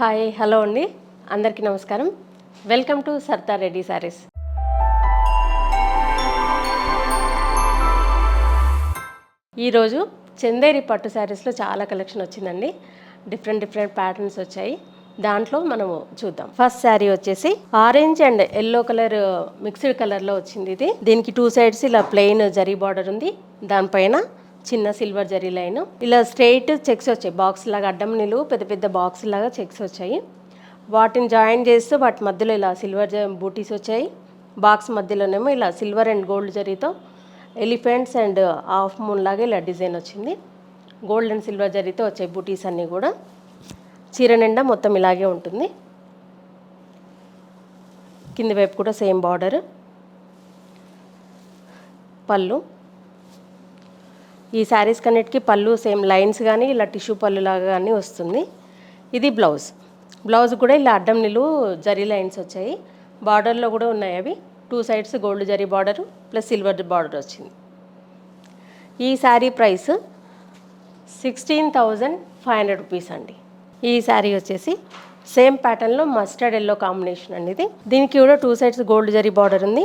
Hi hello అండి. అందరికీ నమస్కారం. Welcome to Sardar Reddy saris. ఈరోజు చందేరి పట్టు శారీస్లో చాలా కలెక్షన్ వచ్చిందండి. డిఫరెంట్ డిఫరెంట్ ప్యాటర్న్స్ వచ్చాయి. దాంట్లో మనము చూద్దాం. ఫస్ట్ శారీ వచ్చేసి orange and yellow colour mixed కలర్లో వచ్చింది ఇది. దీనికి టూ సైడ్స్ ఇలా ప్లెయిన్ జరీ బార్డర్ ఉంది. దానిపైన చిన్న సిల్వర్ జరీ లైన్. ఇలా స్ట్రైట్ చెక్స్ వచ్చాయి. బాక్స్ లాగా అడ్డం నిలువు పెద్ద పెద్ద బాక్స్ లాగా చెక్స్ వచ్చాయి. వాటిని జాయిన్ చేస్తూ వాటి మధ్యలో ఇలా సిల్వర్ బూటీస్ వచ్చాయి. బాక్స్ మధ్యలోనేమో ఇలా సిల్వర్ అండ్ గోల్డ్ జరీతో ఎలిఫెంట్స్ అండ్ హాఫ్ మూన్ లాగా ఇలా డిజైన్ వచ్చింది. గోల్డ్ అండ్ సిల్వర్ జరీతో వచ్చాయి బూటీస్ అన్నీ కూడా చీర నిండా మొత్తం ఇలాగే ఉంటుంది. కింది వైపు కూడా సేమ్ బార్డర్. పళ్ళు. ఈ శారీస్ కన్నిటికి పళ్ళు సేమ్ లైన్స్ కానీ ఇలా టిష్యూ పళ్ళు లాగా కానీ వస్తుంది. ఇది బ్లౌజ్. బ్లౌజ్ కూడా ఇలా అడ్డం నిలువు జరీ లైన్స్ వచ్చాయి. బార్డర్లో కూడా ఉన్నాయి అవి. Two sides gold zari border plus silver border వచ్చింది. ఈ sari price sixteen thousand five hundred rupees అండి. ఈ శారీ వచ్చేసి సేమ్ ప్యాటర్న్లో మస్టర్డ్ ఎల్లో కాంబినేషన్ అండి ఇది. దీనికి కూడా two sides gold zari border ఉంది.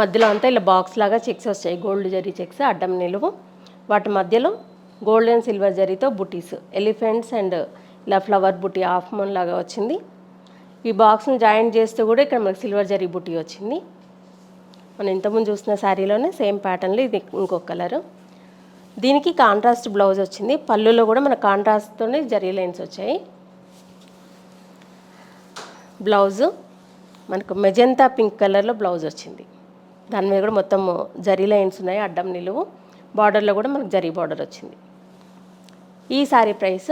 మధ్యలో అంతా ఇలా బాక్స్ లాగా చెక్స్ వచ్చాయి. గోల్డ్ జరీ చెక్స్ అడ్డం నిలువు. వాటి మధ్యలో గోల్డ్ అండ్ సిల్వర్ జరీతో బుటీస్ ఎలిఫెంట్స్ అండ్ ఇలా ఫ్లవర్ బుటీ హాఫ్ మూన్ లాగా వచ్చింది. ఈ బాక్స్ని జాయిన్ చేస్తూ కూడా ఇక్కడ మనకు సిల్వర్ జరీ బుటీ వచ్చింది. మనం ఇంతకుముందు చూసిన శారీలోనే సేమ్ ప్యాటర్న్లో ఇది ఇంకొక కలరు దీనికి కాంట్రాస్ట్ బ్లౌజ్ వచ్చింది. పళ్ళులో కూడా మన కాంట్రాస్ట్తోనే జరీ లైన్స్ వచ్చాయి. బ్లౌజు మనకు మెజంతా పింక్ కలర్లో బ్లౌజ్ వచ్చింది. దాని మీద కూడా మొత్తం జరీ లైన్స్ ఉన్నాయి అడ్డం నిలువు. బార్డర్లో కూడా మనకు జరీ బార్డర్ వచ్చింది. ఈ sari price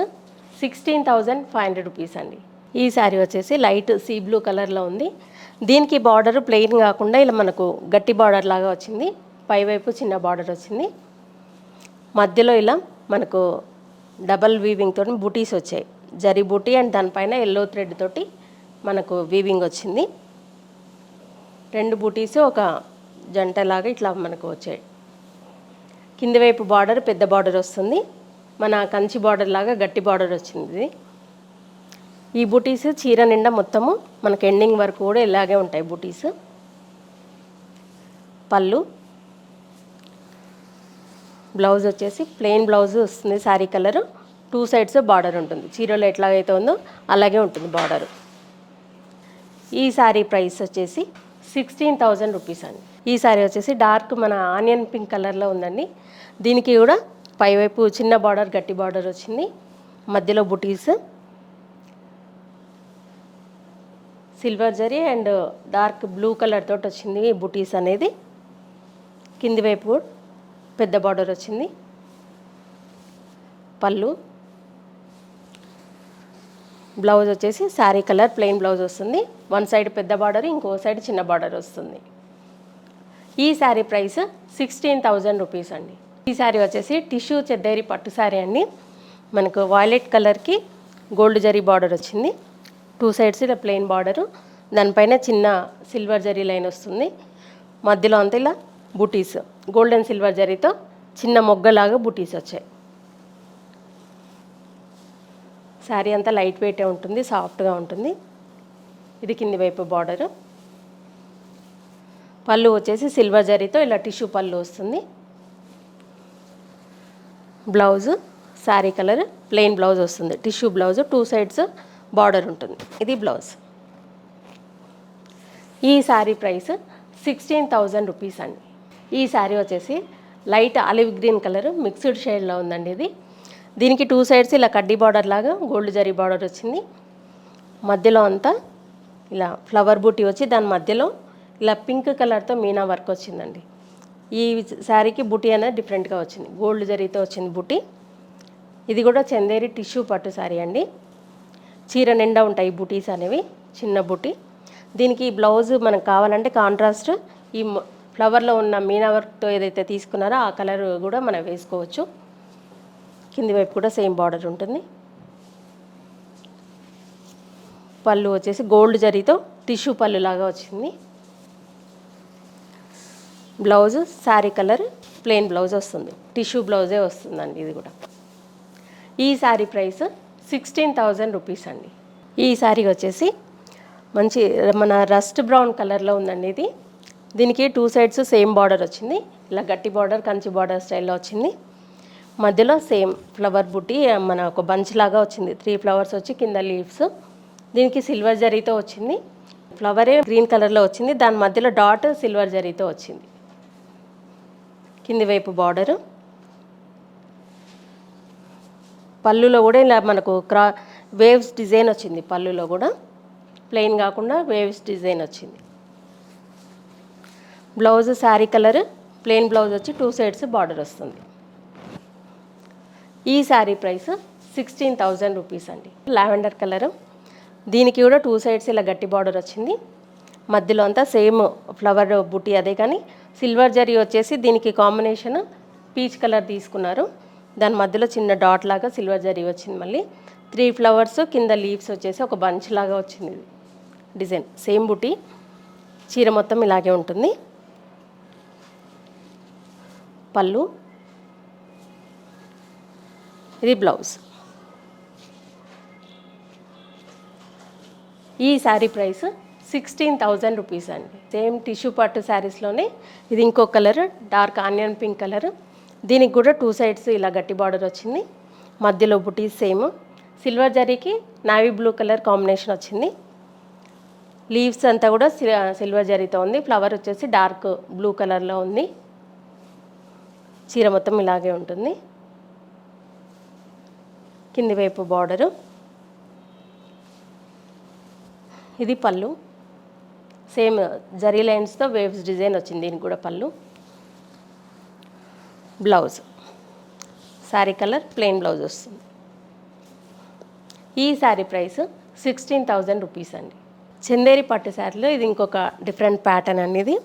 sixteen thousand five hundred rupees అండి. ఈ శారీ వచ్చేసి లైట్ సీ బ్లూ కలర్లో ఉంది. దీనికి బార్డర్ ప్లెయిన్ కాకుండా ఇలా మనకు గట్టి బార్డర్ లాగా వచ్చింది. పైవైపు చిన్న బార్డర్ వచ్చింది. మధ్యలో ఇలా మనకు డబల్ వీవింగ్ తోటి బూటీస్ వచ్చాయి. జరీ బూటీ అండ్ దానిపైన ఎల్లో థ్రెడ్ తోటి మనకు వీవింగ్ వచ్చింది. రెండు బూటీస్ ఒక జంటలాగా ఇట్లా మనకు వచ్చాయి. కింది వైపు బార్డర్ పెద్ద బార్డర్ వస్తుంది. మన కంచి బార్డర్ లాగా గట్టి బార్డర్ వచ్చింది. ఈ బూటీస్ చీర నిండా మొత్తము మనకు ఎండింగ్ వరకు కూడా ఇలాగే ఉంటాయి బూటీస్. పళ్ళు. బ్లౌజ్ వచ్చేసి ప్లెయిన్ బ్లౌజ్ వస్తుంది sari colour. Two sides border ఉంటుంది. చీరలో ఎట్లాగైతే ఉందో అలాగే ఉంటుంది బార్డర్. ఈ శారీ ప్రైస్ వచ్చేసి సిక్స్టీన్ థౌజండ్ రూపీస్ అండి. ఈ సారీ వచ్చేసి డార్క్ మన ఆనియన్ పింక్ కలర్లో ఉందండి. దీనికి కూడా పైవైపు చిన్న బార్డర్ గట్టి బార్డర్ వచ్చింది. మధ్యలో బుటీస్ silver zari and dark blue colour తోటి వచ్చింది బుటీస్ అనేది. కింది వైపు పెద్ద బార్డర్ వచ్చింది. పళ్ళు. బ్లౌజ్ వచ్చేసి శారీ కలర్ ప్లెయిన్ బ్లౌజ్ వస్తుంది. వన్ సైడ్ పెద్ద బార్డర్ ఇంకో సైడ్ చిన్న బార్డర్ వస్తుంది. ఈ sari price sixteen thousand rupees అండి. ఈ శారీ వచ్చేసి టిష్యూ చెద్దేరి పట్టు శారీ అండి. మనకు వాయిలెట్ కలర్కి గోల్డ్ జరీ బార్డర్ వచ్చింది. టూ సైడ్స్ ఇలా ప్లెయిన్ బార్డరు దానిపైన చిన్న సిల్వర్ జరీ లైన్ వస్తుంది. మధ్యలో అంతా ఇలా బుటీస్ గోల్డ్ అండ్ సిల్వర్ జరీతో చిన్న మొగ్గలాగా బుటీస్ వచ్చాయి. శారీ అంతా లైట్ వెయిటే ఉంటుంది సాఫ్ట్గా ఉంటుంది. ఇది కింది వైపు బార్డరు పళ్ళు వచ్చేసి సిల్వర్ జరీతో ఇలా టిష్యూ పళ్ళు వస్తుంది. Blouse sari colour plain blouse వస్తుంది. Tissue blouse two sides border ఉంటుంది. ఇది బ్లౌజ్. ఈ sari price sixteen thousand rupees అండి. ఈ శారీ వచ్చేసి light olive green colour mixed షేడ్లో ఉందండి ఇది. దీనికి టూ సైడ్స్ ఇలా కడ్డీ బార్డర్ లాగా గోల్డ్ జరీ బార్డర్ వచ్చింది. మధ్యలో అంతా ఇలా ఫ్లవర్ బూటీ వచ్చి దాని మధ్యలో ఇలా పింక్ కలర్తో మీనా వర్క్ వచ్చిందండి. ఈ శారీకి బుటీ అనేది డిఫరెంట్గా వచ్చింది. గోల్డ్ జరీతో వచ్చింది బుటీ. ఇది కూడా చందేరి టిష్యూ పట్టు శారీ అండి. చీర నిండా ఉంటాయి బుటీస్ అనేవి చిన్న బుటీ. దీనికి బ్లౌజ్ మనకు కావాలంటే కాంట్రాస్ట్ ఈ ఫ్లవర్లో ఉన్న మీనా వర్క్తో ఏదైతే తీసుకున్నారో ఆ కలర్ కూడా మనం వేసుకోవచ్చు. కింది వైపు కూడా సేమ్ బార్డర్ ఉంటుంది. పళ్ళు వచ్చేసి గోల్డ్ జరీతో టిష్యూ పళ్ళు లాగా వచ్చింది. Blouse sari colour plain blouse వస్తుంది. టిష్యూ బ్లౌజే వస్తుందండి ఇది కూడా. ఈ sari price sixteen thousand rupees అండి. ఈ శారీ వచ్చేసి మంచి మన రస్ట్ బ్రౌన్ కలర్లో ఉందండి ఇది. దీనికి టూ సైడ్స్ సేమ్ బార్డర్ వచ్చింది. ఇలా గట్టి బార్డర్ కంచి బార్డర్ స్టైల్లో వచ్చింది. మధ్యలో సేమ్ ఫ్లవర్ బుట్టి మన ఒక బంచ్ లాగా వచ్చింది. త్రీ ఫ్లవర్స్ వచ్చి కింద లీవ్స్. దీనికి సిల్వర్ జరీతో వచ్చింది. ఫ్లవరే గ్రీన్ కలర్లో వచ్చింది. దాని మధ్యలో డాట్ సిల్వర్ జరీతో వచ్చింది. కింది వైపు బార్డరు. పళ్ళులో కూడా ఇలా మనకు క్రా వేవ్స్ డిజైన్ వచ్చింది పళ్ళులో కూడా. ప్లెయిన్ కాకుండా వేవ్స్ డిజైన్ వచ్చింది. Blouse sari colour plain blouse వచ్చి టూ సైడ్స్ బార్డర్ వస్తుంది. ఈ sari price sixteen thousand rupees అండి. Lavender colour. దీనికి కూడా టూ సైడ్స్ ఇలా గట్టి బార్డర్ వచ్చింది. మధ్యలో అంతా సేమ్ ఫ్లవర్ బుట్టి అదే కానీ సిల్వర్ జరీ వచ్చేసి దీనికి కాంబినేషన్ పీచ్ కలర్ తీసుకున్నారు. దాని మధ్యలో చిన్న డాట్ లాగా సిల్వర్ జరీ వచ్చింది మళ్ళీ. త్రీ ఫ్లవర్స్ కింద లీవ్స్ వచ్చేసి ఒక బంచ్ లాగా వచ్చింది డిజైన్. సేమ్ బుటీ. చీర మొత్తం ఇలాగే ఉంటుంది. పళ్ళు. ఇది బ్లౌజ్. ఈ sari price sixteen thousand rupees అండి. సేమ్ టిష్యూ పట్టు శారీస్లోనే ఇది ఇంకో colour dark onion pink colour. దీనికి కూడా టూ సైడ్స్ ఇలా గట్టి బార్డర్ వచ్చింది. మధ్యలో బుటీస్ సేమ్. సిల్వర్ జరీకి నావీ బ్లూ కలర్ కాంబినేషన్ వచ్చింది. లీవ్స్ అంతా కూడా సిల్వర్ జరీతో ఉంది. ఫ్లవర్ వచ్చేసి డార్క్ బ్లూ కలర్లో ఉంది. చీర మొత్తం ఇలాగే ఉంటుంది. కింది వైపు బార్డరు. ఇది పళ్ళు. సేమ్ జరీ లైన్స్తో వేవ్స్ డిజైన్ వచ్చింది దీనికి కూడా పళ్ళు. Blouse. Sari colour plain blouse వస్తుంది. ఈ sari price sixteen thousand rupees అండి. చందేరి పట్టు శారీలో ఇది ఇంకొక డిఫరెంట్ ప్యాటర్న్ అనేది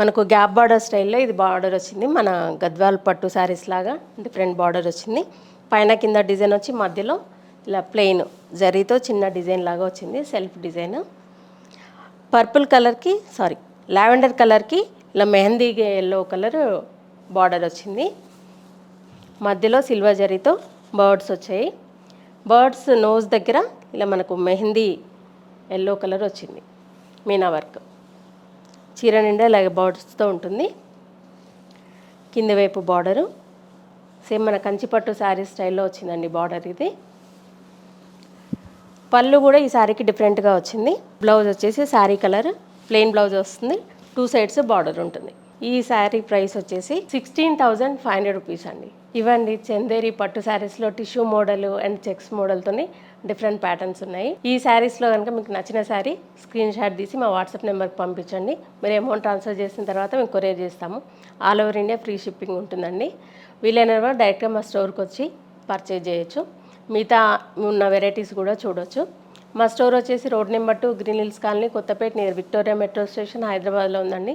మనకు గ్యాప్ బార్డర్ స్టైల్లో ఇది బార్డర్ వచ్చింది. మన గద్వాల్ పట్టు శారీస్ లాగా డిఫరెంట్ బార్డర్ వచ్చింది. పైన కింద డిజైన్ వచ్చి మధ్యలో ఇలా ప్లెయిన్ జరీతో చిన్న డిజైన్ లాగా వచ్చింది. Self design. పర్పుల్ కలర్కి సారీ లావెండర్ కలర్కి ఇలా మెహందీ ఎల్లో కలర్ బార్డర్ వచ్చింది. మధ్యలో సిల్వర్ జరీతో బర్డ్స్ వచ్చాయి. బర్డ్స్ నోజ్ దగ్గర ఇలా మనకు మెహందీ ఎల్లో కలర్ వచ్చింది మీనా వర్క్. చీర నిండా ఇలాగే బర్డ్స్తో ఉంటుంది. కింద వైపు బార్డరు సేమ్ మన కంచిపట్టు శారీ స్టైల్లో వచ్చిందండి బార్డర్ ఇది. పళ్ళు కూడా ఈ శారీకి డిఫరెంట్గా వచ్చింది. బ్లౌజ్ వచ్చేసి శారీ కలర్ ప్లెయిన్ బ్లౌజ్ వస్తుంది. టూ సైడ్స్ బార్డర్ ఉంటుంది. ఈ శారీ ప్రైస్ వచ్చేసి sixteen thousand five hundred rupees అండి. ఇవండి చందేరి పట్టు శారీస్లో టిష్యూ మోడల్ అండ్ చెక్స్ మోడల్తోని డిఫరెంట్ ప్యాటర్న్స్ ఉన్నాయి. ఈ శారీస్లో కనుక మీకు నచ్చిన శారీ స్క్రీన్ షాట్ తీసి మా వాట్సాప్ నెంబర్కి పంపించండి. మీరు అమౌంట్ ట్రాన్స్ఫర్ చేసిన తర్వాత మేము కొరియర్ చేస్తాము. All over India free shipping ఉంటుందండి. వీలైన డైరెక్ట్గా మా స్టోర్కి వచ్చి పర్చేజ్ చేయొచ్చు. మిగతా ఉన్న వెరైటీస్ కూడా చూడొచ్చు. మా స్టోర్ వచ్చేసి road number two green hills colony Kothapet near Victoria metro station హైదరాబాద్లో ఉందండి.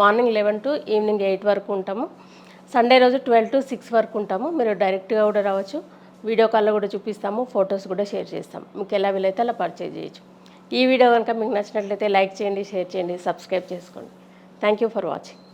Morning eleven to evening eight వరకు ఉంటాము. సండే రోజు ట్వెల్వ్ టు సిక్స్ వరకు ఉంటాము. మీరు డైరెక్ట్గా కూడా రావచ్చు. వీడియో కాల్లో కూడా చూపిస్తాము. ఫొటోస్ కూడా షేర్ చేస్తాం. మీకు ఎలా వీలైతే అలా పర్చేజ్ చేయొచ్చు. ఈ వీడియో కనుక మీకు నచ్చినట్లయితే లైక్ చేయండి షేర్ చేయండి సబ్స్క్రైబ్ చేసుకోండి. Thank you for watching